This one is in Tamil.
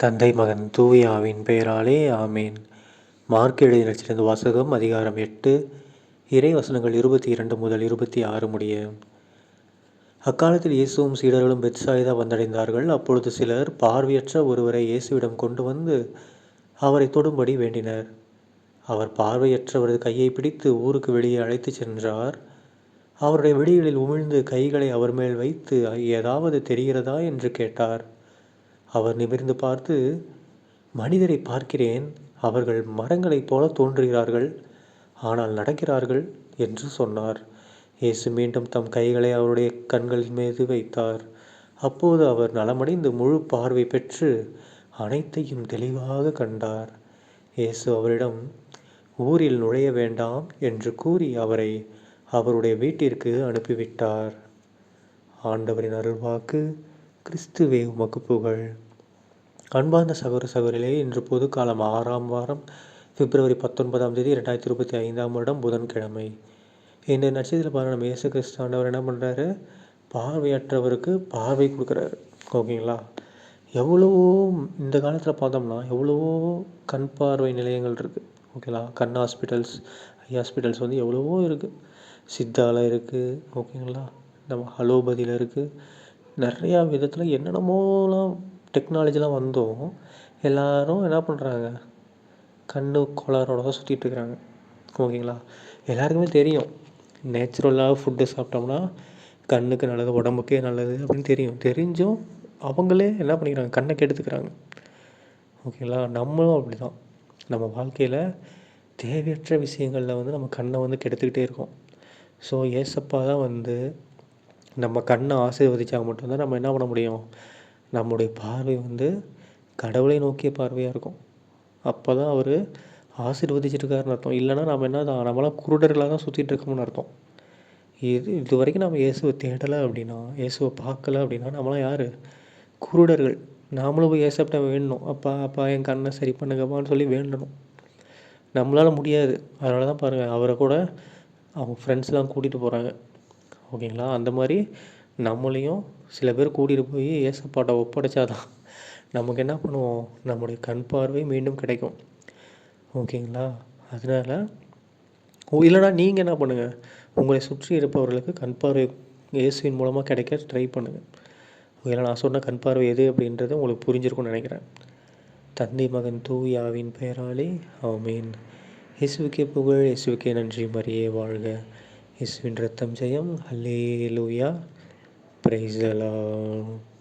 தந்தை மகன் தூயாவின் பெயராலே ஆமேன். மார்க் எழுதின வாசகம் அதிகாரம் எட்டு இறை வசனங்கள் இருபத்தி இரண்டு முதல் இருபத்தி ஆறு முடிய. அக்காலத்தில் இயேசுவும் சீடர்களும் பெட்சாயிதா வந்தடைந்தார்கள். அப்பொழுது சிலர் பார்வையற்ற ஒருவரை இயேசுவிடம் கொண்டு வந்து அவரை தொடும்படி வேண்டினர். அவர் பார்வையற்றவரது கையை பிடித்து ஊருக்கு வெளியே அழைத்துச் சென்றார். அவருடைய விழிகளில் உமிழ்ந்து கைகளை அவர் மேல் வைத்து ஏதாவது தெரிகிறதா? என்று கேட்டார். அவர் நிமிர்ந்து பார்த்து மனிதரை பார்க்கிறேன். அவர்கள் மரங்களைப் போல தோன்றுகிறார்கள். ஆனால் நடக்கிறார்கள்? என்று சொன்னார். இயேசு மீண்டும் தம் கைகளை அவருடைய கண்களின் மீது வைத்தார். அப்போது அவர் நலமடைந்து முழு பார்வை பெற்று அனைத்தையும் தெளிவாக கண்டார். இயேசு அவரிடம் ஊரில் நுழைய வேண்டாம் என்று கூறி அவரை அவருடைய வீட்டிற்கு அனுப்பிவிட்டார். ஆண்டவரின் அருள்வாக்கு கிறிஸ்துவே உமக்கு புகழ். அன்பார்ந்த சகோதர சகோதரிலே இன்று காலம் ஆறாம் வாரம் பிப்ரவரி பத்தொன்பதாம் தேதி ரெண்டாயிரத்தி இருபத்தி ஐந்தாம் வருடம் புதன்கிழமை. இந்த நட்சத்திர பாருங்கள் நம்ம இயேசு கிறிஸ்தாண்டவர் என்ன பண்ணுறாரு பார்வையற்றவருக்கு பார்வை கொடுக்குறாரு. ஓகேங்களா? எவ்வளவோ இந்த காலத்தில் பார்த்தோம்னா எவ்வளவோ கண் பார்வை நிலையங்கள் இருக்குது ஓகேங்களா? கண் ஹாஸ்பிட்டல்ஸ் ஐ ஹாஸ்பிட்டல்ஸ் வந்து எவ்வளவோ இருக்குது சித்தாவில் இருக்குது ஓகேங்களா? நம்ம அலோபதியில் இருக்குது நிறையா விதத்தில் என்னென்னமோலாம் டெக்னாலஜிலாம் வந்தும் எல்லோரும் என்ன பண்ணுறாங்க கண் கோளாறோடு தான் சுற்றிட்டுருக்குறாங்க ஓகேங்களா? எல்லாருக்குமே தெரியும். நேச்சுரலாக ஃபுட்டு சாப்பிட்டோம்னா கண்ணுக்கு நல்லது உடம்புக்கே நல்லது அப்படின்னு தெரியும். தெரிஞ்சும் அவங்களே என்ன பண்ணிக்கிறாங்க? கண்ணை கெடுத்துக்கிறாங்க. ஓகேங்களா? நம்மளும் அப்படி தான் நம்ம வாழ்க்கையில் தேவையற்ற விஷயங்களில் வந்து நம்ம கண்ணை வந்து கெடுத்துக்கிட்டே இருக்கோம். ஸோ ஏசப்பா தான் வந்து நம்ம கண்ணை ஆசீர்வதிச்சா மட்டும்தான் நம்ம என்ன பண்ண முடியும்? நம்முடைய பார்வை வந்து கடவுளை நோக்கிய பார்வையாக இருக்கும். அப்போ தான் அவர் ஆசீர்வதிச்சிருக்காருன்னு அர்த்தம். இல்லைனா நம்ம என்ன தான் நம்மளாம் குருடர்களாக தான் சுற்றிட்டு இருக்கோம்னு அர்த்தம். இது இது வரைக்கும் நம்ம இயேசுவை தேடலை அப்படின்னா இயேசுவை பார்க்கல அப்படின்னா நம்மளாம் யார்? குருடர்கள். நாமளும் போய் ஏசப்ட வேண்டணும். அப்பா அப்பா என் கண்ணை சரி பண்ணுங்கப்பான்னு சொல்லி வேண்டணும். நம்மளால் முடியாது. அதனால தான் பாருங்கள் அவரை கூட அவங்க ஃப்ரெண்ட்ஸ்லாம் கூட்டிகிட்டு போகிறாங்க ஓகேங்களா? அந்த மாதிரி நம்மளையும் சில பேர் கூட்டிகிட்டு போய் ஏசப்பாட்டை ஒப்படைச்சாதான் நமக்கு என்ன பண்ணுவோம்? நம்முடைய கண் பார்வை மீண்டும் கிடைக்கும். ஓகேங்களா? அதனால் இல்லைனா நீங்கள் என்ன பண்ணுங்கள் உங்களை சுற்றி இருப்பவர்களுக்கு கண் பார்வை இயேசுவின் மூலமாக கிடைக்க ட்ரை பண்ணுங்கள் ஓகேங்களா நான் சொன்ன கண் பார்வை எது அப்படின்றது உங்களுக்கு புரிஞ்சிருக்கும்னு நினைக்கிறேன். தந்தை மகன் தூயாவின் பெயராலே அவமேன் இயேசுக்கே புகழ் இயேசுக்கே நன்றி மரியே வாழ்க. యేసు నృత్యం చేయం హల్లెలూయా. Praise the lord.